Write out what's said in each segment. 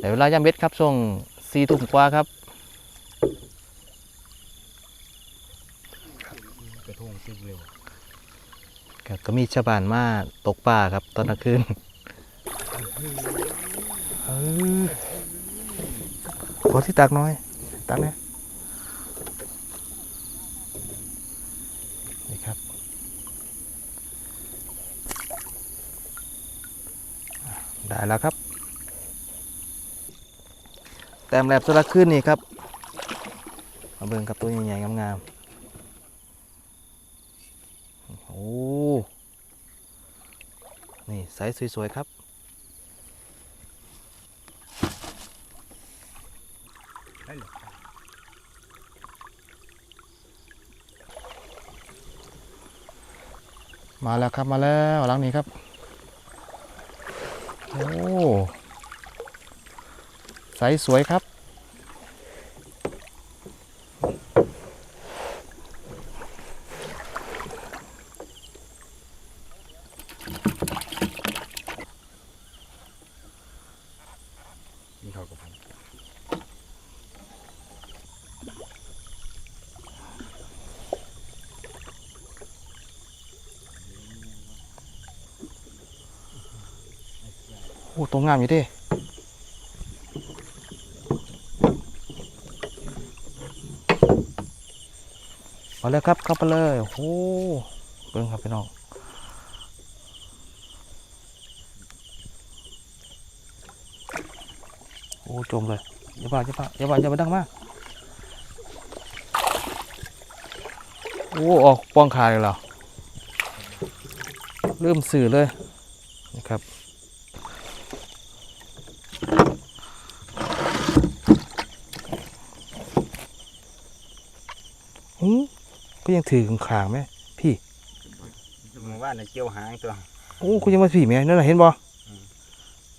เดี๋ยวเวลาย่ำเบ็ดครับช่วงสี่ทุ่มกว่าครับกระทงซึมเร็วครับก็มีชาวบ้านมาตกปลาครับตอนกลางคืนขอที่ตักน้อย ตักเนี่ยนี่ครับได้แล้วครับ แต้มแลบสลักขึ้นนี่ครับมาเบิ่งกับตัวใหญ่ๆงามๆโอ้นี่ไซส์สวยๆครับมาแล้วครับมาแล้วหลังนี้ครับโอ้ ไซส์สวยครับ นี่เขากับผมโอ้ตัวงามอยู่ดิ เลยครับ เข้าไปเลยโอ้โหเบิ่งครับพี่น้องโอ้จมเลยอย่าบ้าอย่าบ้าอย่าบ้าอย่ามาดังมากโอ้ออกป้องขายเลยเหรอเริ่มสื่อเลยนะครับ อืม ก็ยังถือขางๆไหมพี่มองว่าในเกี่ยวหางตัวโอ้คุณยังมาผีไหมนั่นน่ะเห็นบ่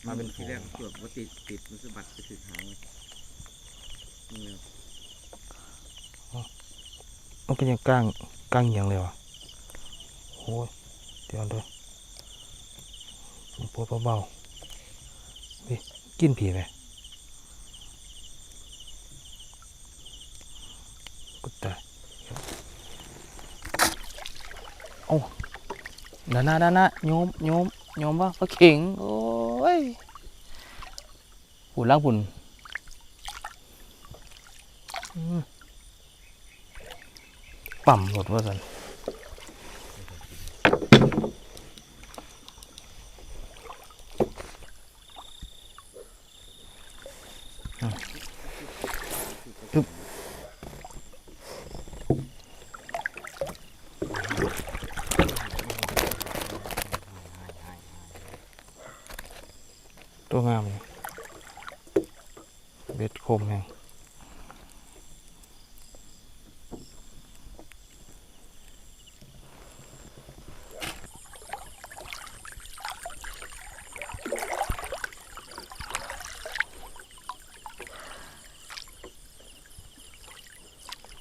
มาเป็นทีฝูงแรกจดว่าติดติดมันสะบัดไปถึงหางนี่มันก็ยังก้างก้างเหียงเลยวะโอ้ยเดี๋ยวเด้วยปวดเบาๆพี่กินผีไหมกูตาย โอ้ด้านหน้าด้านหน้าโยมโยมโยมว่าปลาเข่งโอ้ยหุ่นล่างหุ่นปั่มหมดว่าสันอืมอึ๊บตัวงามเลยเบ็ดค มไง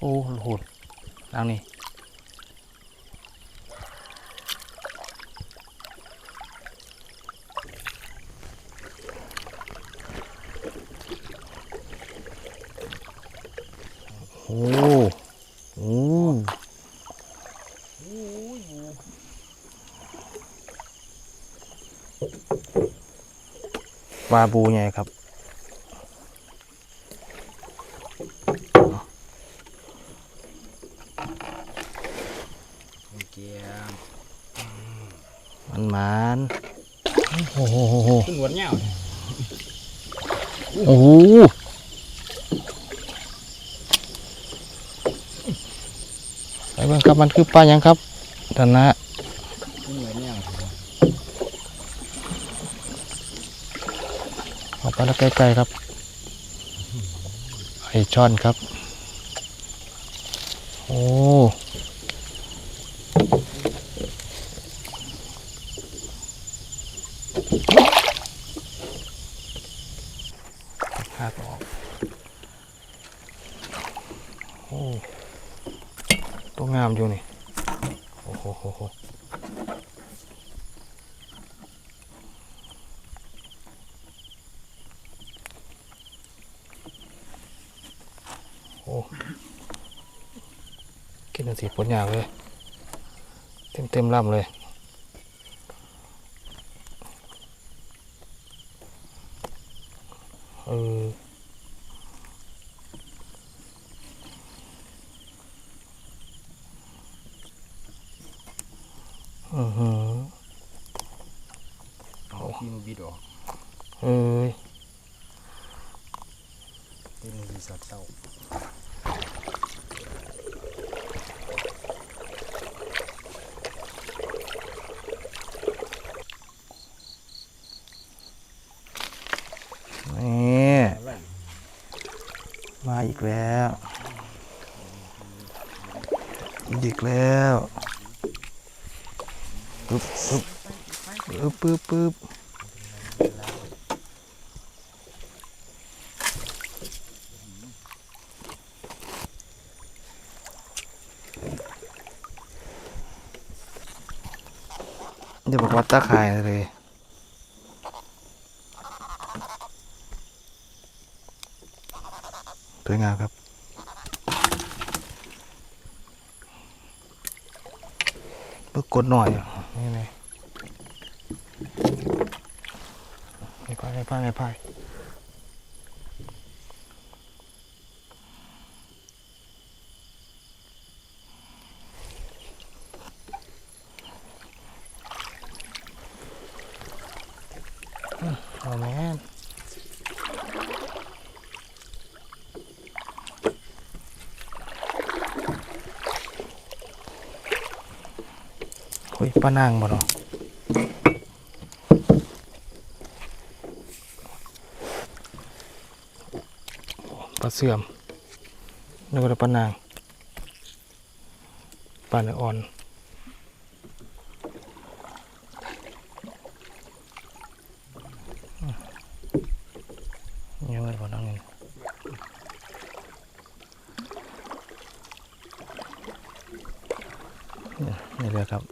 โอ้โหดทางนี้โอ้โอ้ ปลาบูไงครับเกี่ยวมันมันโอ้โหขึ้นหัวเงี้ยวโอ้โหไปเบิ่งครับมันคือปลาหยังครับด้านหน้า ขึ้นหัวเงี้ยว ออกไปแล้วใกล้ๆครับ ไอช่อนครับ โอ้หักออก โอ้ ตัวงามอยู่นี่ โอ้โหโหโห อ้ กินอันสีผลยากเลย เต็มเต็มๆลำเลยเอออือหือเอาขี้มันบิดออกเอ้ยเป็นสีสัตว์เศร้า นี่ เอาไว้ มา อีกแล้ว อีกแล้วปึ๊บปึ๊บปึ๊บปึ๊บปึ๊บเดี๋ยวบอกว่าตาข่ายเลย ส วยงามครับ เพิ่งกดหน่อยอะนี่ไงไม่พายไม่พายไม่พายอืมเอาแม่นโอ้ย ป้านางบ่เนาะปลาเสื่อมนึกว่าป้านางปลาเนื้ออ่อนอืมยังไงบ่นั่งนี่นี่นี่เลยครับ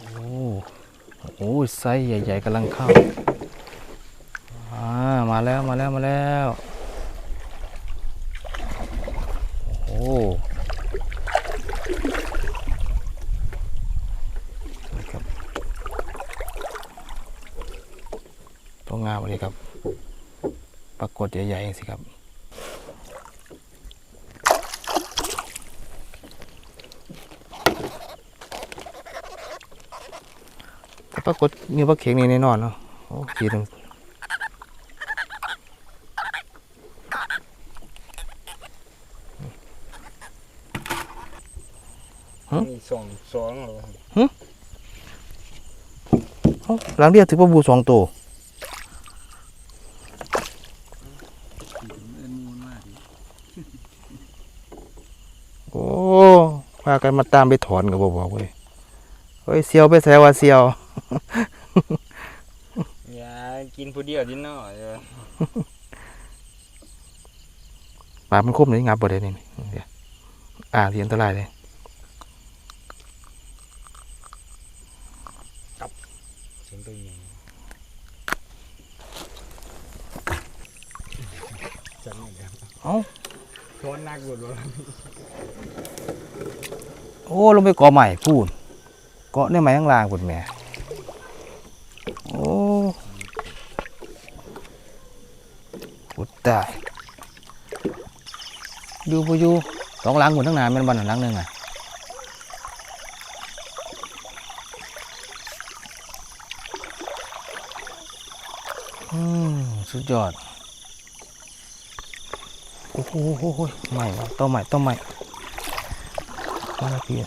โอ้โห ไซส์ใหญ่ ๆกำลังเข้าอ่ามาแล้วมาแล้วมาแล้วโอ้ครับตัวงามเลยครับ ปรากฏใหญ่ๆสิครับ แต่ป รากฏมีปลาเข็งนี่แน่นอนเนาะโอ้ขีดหนึ่งนี่สองสองเหรอเอ้าหลังเรียกถือปลาบูสองตัวเอินมูลมากดิโอ้พากันมาตามไปถอนกับบอกเว้ยเฮ้ยเซียวไปแซวว่าเซียว อย่ากินผู้เดียวดินเนาะเออปลามันคมเลยงับบ่ได้นี่เดี๋ยวอ่าเรียนอันตรายเลยเสียงตัวใหญ่จัดนี่เดี๋ยวเอ้าโทนนักบุญวะโอ้ลงไปเกาะใหม่พูดเกาะในไม้ข้างล่างพูดแหม่โอ้ ดตายอยู่ปอยู่สองหลังหมดทั้งนานมันบันหลังหนึ่งอะอืมสุดยอด โอ้โหใหม่ต้มใหม่ต้มใหม่มาแล้วพี่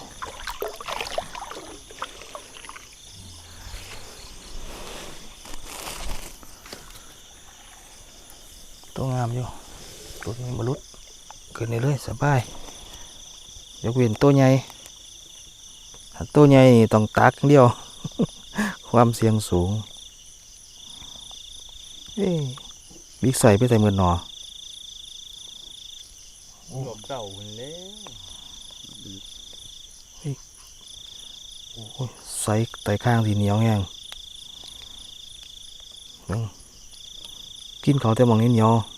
ตัวงามอยู่ ตัวนี้ บรุษเกิดในเลยสบายยกเว้นตัวใหญ่ถ้าตัวใหญ่นี่ต้องตักอย่างเดียว ความเสี่ยงสูงเอ้บิ๊กใส่ไปใส่มือหนอหลบเก่าคนเล้ยโอ้ยใส่ไตข้างสีเหนียวแห้งเบิ่งกินเขาวแต่หมองนี้เหนียวโอ้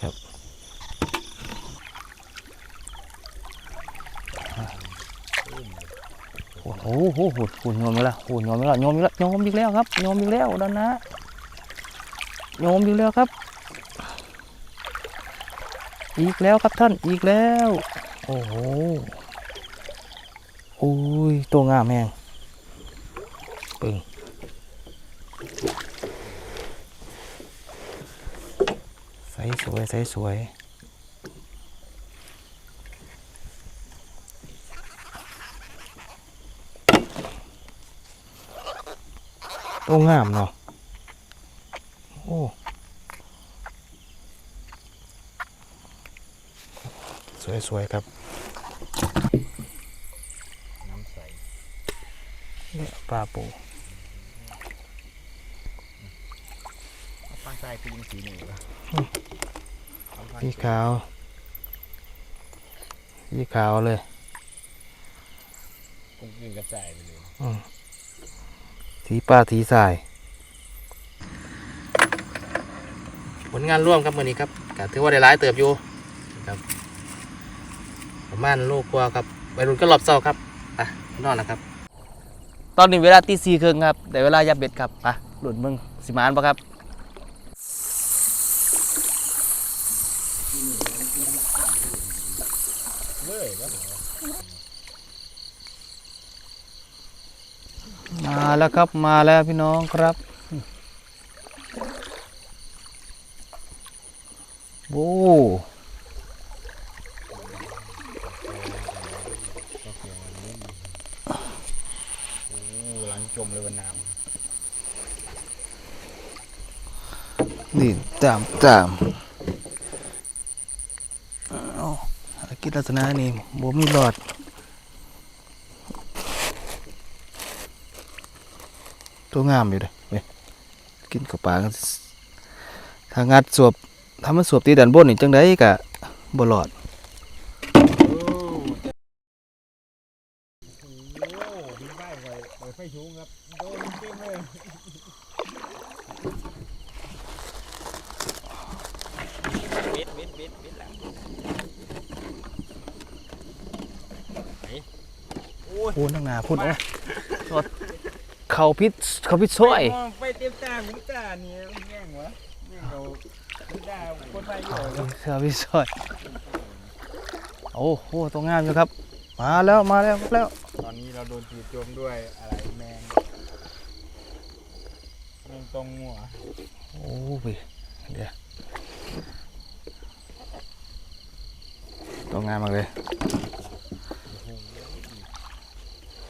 ครับโอ้โหโหโหโหโยมไปแล้วโหโยมไปแล้วโยมอีกแล้วโยมอีกแล้วครับโยมอีกแล้วด้านนะโยมอีกแล้วครับ อีกแล้วครับท่านอีกแล้ว โอ้โหโอ้ยตัวงามแมงปึง สสวยใสสวยตัวงามเนาะโอ้สวยๆครับน้ำใสเนี่ยปลาปูปลาทรายคือยังสีหนึ่ง พี่ขาว พี่ขาวเลยกุ้งกินกระจายไปเลยสีปลาสีสาย ผลงานร่วมครับวันนี้ครับก็ถือว่าได้หลายเติบอยู่ครับประมาณโลกกว่าครับไปรุ่นก็หลบเศร้าครับไปนอนแล้วครับ ตอนนี้เวลาตีสี่ครึ่งครับ แต่เวลายับเบ็ดครับไปหลุดมึงสิมานปะครับ เว้ยวะ มาแล้วครับมาแล้วพี่น้องครับโอ้โหลังจมเลยวันน้นี่ตามตามอาภารกิจลักษณะนี่บ่มีหลอด ตัวงามอยู่เลยเว้ยกินกับปลาถ้างัดสวบถ้ามันสวบตีดันบนนี่จังได้กะบลอดโอ้นเต็มเลยนังนาพุ่นโอ้ เขาพิษเขาพิษช่วยมองไปเต็มตาหูตาเนี่ยแย่งวะแย่งเราหูตาคนไทยอยู่เหรอเขาพิษช่วยโอ้โหตัวงามอยู่ครับ มาแล้วมาแล้วมาแล้ว ตอนนี้เราโดนจีบโจมด้วยอะไรแมงแมงตรงหัวโอ้ยเดี๋ยวตัวงามมากเลย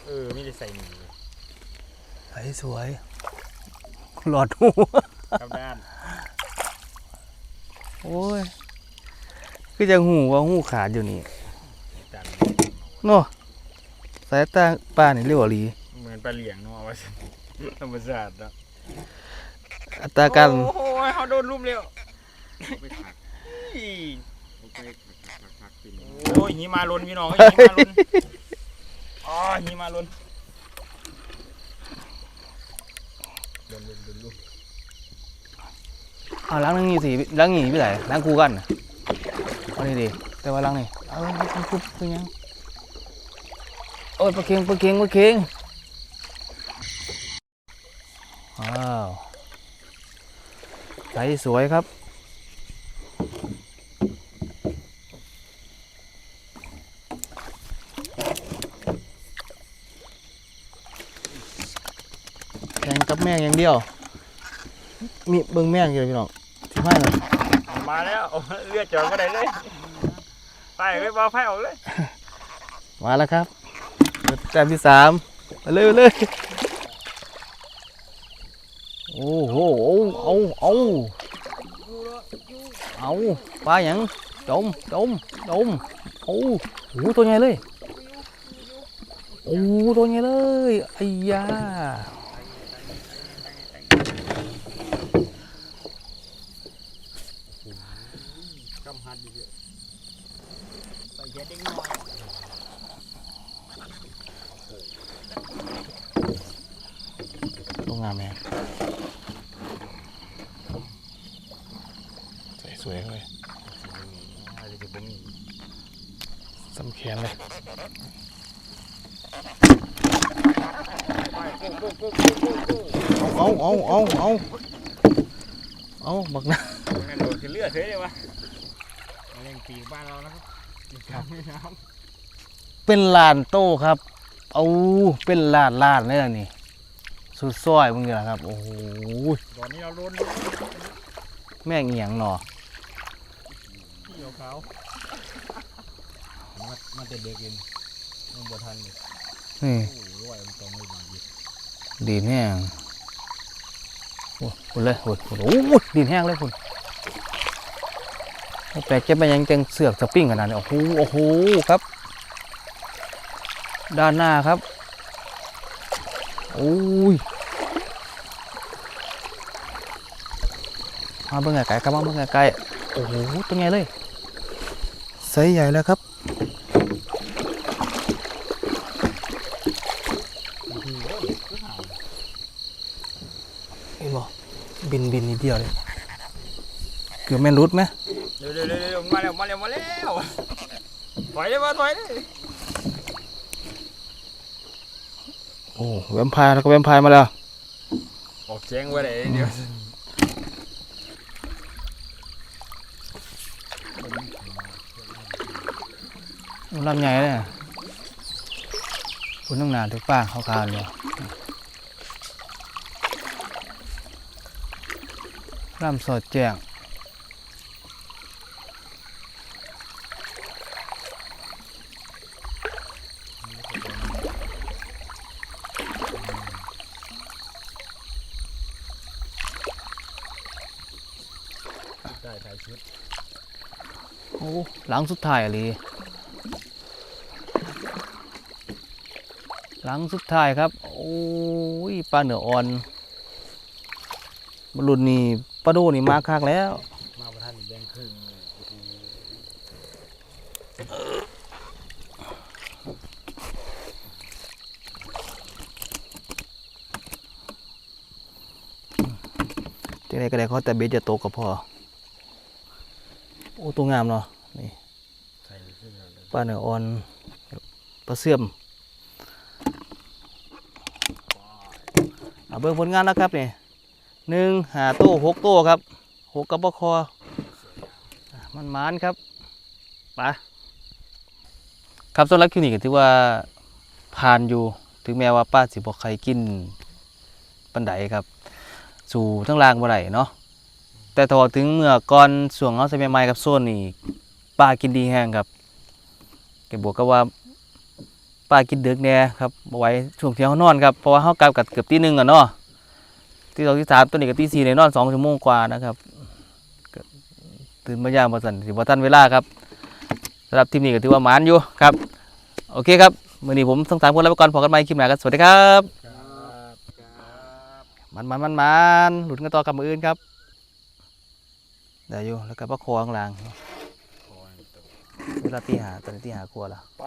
เออไม่ได้ใส่หนีเลย ใสสวย หลอดหูครับด้าน โอ้ยคือจะหูว่าหูขาดอยู่นี่จันเนาะสายตาป้านี่เรียกว่าหลี เหมือนปลาเหลียงเนาะว่าซั่นธรรมชาติเนาะอัตราการโอ้โหเขาโดนรุมเร็วไปถักอี๋ไปถักถักถักกินโอ้ยหิมาลนพี่น้องเอ้ยหิมาลนอ๋อหิมาลนลนลนลนลน เอาล้างนั่งนี่สิล้างนี่ไปไหนล้างคู่กันเอานี่ดิแต่ว่าล้างนี่เอาล้างคู่คือยังโอ้ยปลาเค็งปลาเค็งปลาเค็งว้าวใสสวยครับแข่งกับแม่งอย่างเดียว มีเบิ่งแม่งอยู่เลยพี่น้อง ที่ไม่เลยมาแล้วเลือดจอดก็ได้เลยไปไปบอลไฟออกเลย มาแล้วครับแต้มที่สามไปเลยไปเลยโอ้โหเอาเอาเอาปลาหยังจมจมจมโอ้โหตัวใหญ่เลยโอ้ตัวใหญ่เลยไอ้ยา กำหัดดีเดียว ใส่แค่เด็กน้อยตัวงามแม่สวยๆเลยอะไรจะบ่มีสำแขนเลยเอาเอาเอาเอาเอาเอาบักนะโดนจะเลือดเฉยเลยวะเร็งปีกบ้านเรานะครับ มีการไม่น้เป็นลานโต้ครับ เอาเป็นลานลานเลยล่ะนี่ สุดซอยมึงเนี่ยครับ โอ้โหำตอนนี้เราโดนแม่งเอียงหนอที่ขาวมันมันจะเด็กเองยังบ่ทันเลยนี่โอ้ยร้อยมันตรงเลยดีดีนแห้งโอ้คุณเลยโอ้โหโอ้โหดีนแห้งเลยคุณ แปลกจะไปยังจังเสือกสปริงขนาดนี้โอ้โหโอ้โหครับ ด้านหน้าครับโอ้ยมาเบิ่งไกลๆครับมาเบิ่งไกลๆโอ้โหตัวใหญ่เลยไซส์ใหญ่แล้วครับเห็นบ่บินบินนิดเดียวเลย เกือบแม่นรุดไหม ดี๋ยวเดี๋ยวเดี๋ยวมาแล้วมาแล้วมาแล้วถอยเลยมาถอยเลยโอ้แวมไพร์แล้วก็แวมไพร์มาแล้วออกเสียงไว้เลยเดี๋ยวลำใหญ่เลยอะคุณต้องนานทุกป้าเขาคานเลยลำสดแจ้ง ได้ถ่ายชุดโอ้หลังสุดท้ายอะลีหลังสุดท้ายครับ โอ้ยปลาเหนืออ่อนบรุนนี่ปลาโดนี่มาคักแล้ว มาประทันอีกแดงครึ่งโอ้โหจังไดก็ได้เขาแต่เบ็ดจะโตกก็พอ โอ้ตัวงามเนาะนี่ใส่เสื้อเลยปลาเนื้ออ่อนปลาเสื่อมเอาเบิ่งผลงานแล้วครับนี่หนึ่งหาโต้หกโต้ครับหกกระบอกคอมันมานครับไปครับสำหรับคลิปนี้ก็ถือว่าผ่านอยู่ถึงแม้ว่าป้าสิบอกใครกินปันไดครับ สู่ทั้งล่างบ่ได้เนาะ แต่ถ้าว่าถึงเมื่อก่อนส่วงเอาใส่ใหม่ๆกับโซนนี่ป้ากินดีแห้งครับแกบอกก็ว่าป้ากินดึกแน่ครับบ่ไหว้ช่วงเที่ยงเขานอนครับเพราะว่าเขากลับกับเกือบตีหนึ่งอะเนาะที่สองที่สามตัวนี้กับตีสี่ในนอนสองชั่วโมงกว่านะครับก็ตื่นมายามมาสั่นสิบ่ทันเวลาครับสำหรับทีมนี้ก็ถือว่าหมานอยู่ครับ โอเคครับมื้อนี้ผมทั้งสามคนลาไปก่อนพบกันใหม่คลิปหน้าครับสวัสดีครับครับครับมันมันมันมันหลุดกันต่อกับมืออื่นครับ เด้อยู่แล้วก็ประคองหลังเวลาตีหาตอนนี้ตีหาครัวแล้วไป